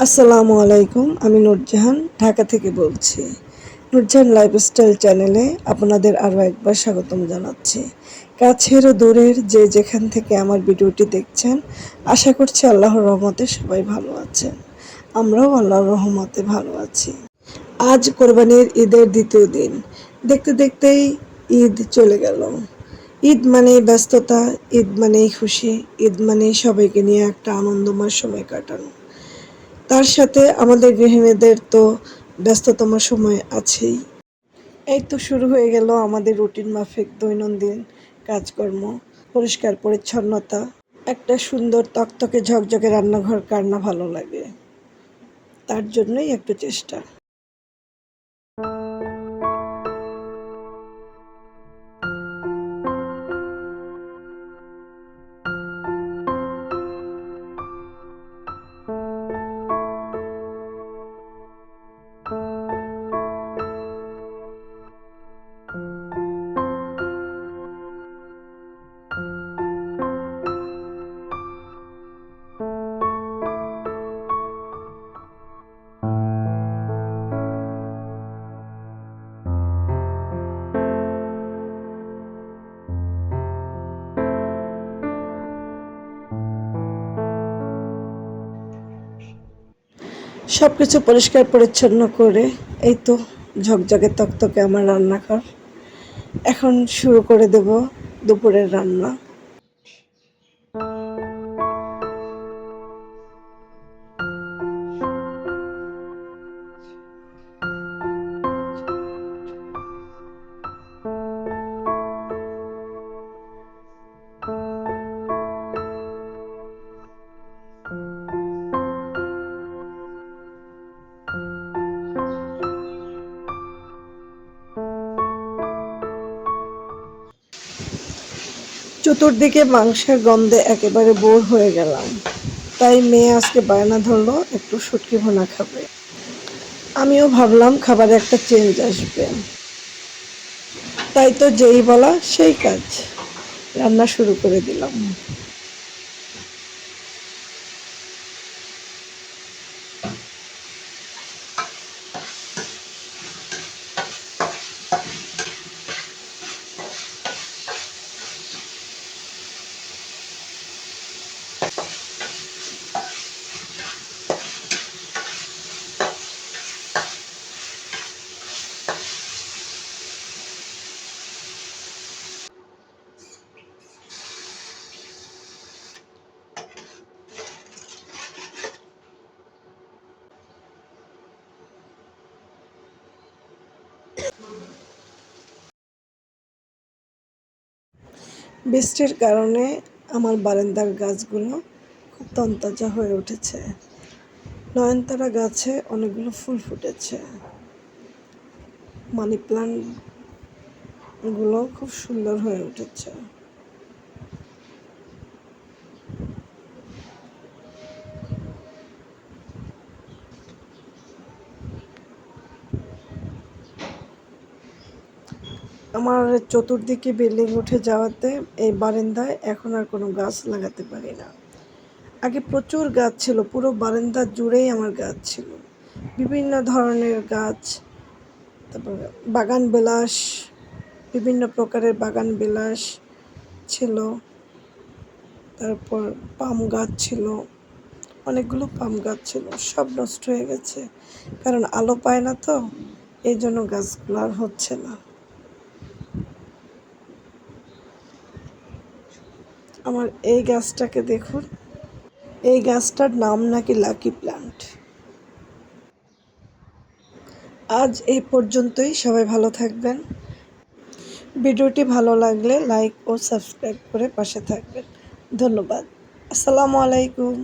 আসসালামু আলাইকুম, আমি নুরজাহান ঢাকা থেকে বলছি। নুরজাহান লাইফস্টাইল চ্যানেলে আপনাদের আরও একবার স্বাগতম জানাচ্ছি। কাছের দূরের যে যেখান থেকে আমার ভিডিওটি দেখছেন, আশা করছি আল্লাহর রহমতে সবাই ভালো আছেন। আমরাও আল্লাহর রহমতে ভালো আছি। আজ কোরবানির ঈদের দ্বিতীয় দিন। দেখতে দেখতেই ঈদ চলে গেল। ঈদ মানেই ব্যস্ততা, ঈদ মানেই খুশি, ঈদ মানেই সবাইকে নিয়ে একটা আনন্দময় সময় কাটানো। তার সাথে আমাদের গৃহিণীদের তো ব্যস্ততম সময় আছেই। এই তো শুরু হয়ে গেল আমাদের রুটিন মাফিক দৈনন্দিন কাজকর্ম, পরিষ্কার পরিচ্ছন্নতা, একটা সুন্দর তকতকে ঝকঝকে রান্নাঘর কার না ভালো লাগে, তার জন্যই একটু চেষ্টা। সব কিছু পরিষ্কার পরিচ্ছন্ন করে এই তো ঝকঝকে তকতকে আমার রান্নাঘর। এখন শুরু করে দেব দুপুরের রান্না। চতুর্দিকে মাংসের গন্ধে একেবারে বোর হয়ে গেলাম। তাই মেয়ে আজকে বায়না ধরলো, একটু শুটকি ভোনা খাবে। আমিও ভাবলাম খাবারে একটা চেঞ্জ আসবে। তাই তো যেই বলা সেই কাজ। রান্না শুরু করে দিলাম। বৃষ্টির কারণে আমার বারান্দার গাছগুলো খুব তন্তাজা হয়ে উঠেছে। নয়নতারা গাছে অনেকগুলো ফুল ফুটেছে। মানি প্লান্টগুলো খুব সুন্দর হয়ে উঠেছে। আমার চতুর্দিকে বিল্ডিং উঠে যাওয়াতে এই বারান্দায় এখন আর কোনো গাছ লাগাতে পারি না। আগে প্রচুর গাছ ছিল, পুরো বারান্দা জুড়েই আমার গাছ ছিল। বিভিন্ন ধরনের গাছ, তারপর বাগান বিলাস, বিভিন্ন প্রকারের বাগান বিলাস ছিল। তারপর পাম গাছ ছিল, অনেকগুলো পাম গাছ ছিল, সব নষ্ট হয়ে গেছে। কারণ আলো পায় না তো, এই জন্য গাছগুলো আর হচ্ছে না। আমার এই গাছটাকে দেখুন। এই গাছটার নাম নাকি লাকি প্ল্যান্ট আজ এই পর্যন্তই, সবাই ভালো থাকবেন। ভিডিওটি ভালো লাগলে লাইক ও সাবস্ক্রাইব করে পাশে থাকবেন। ধন্যবাদ। আসসালামু আলাইকুম।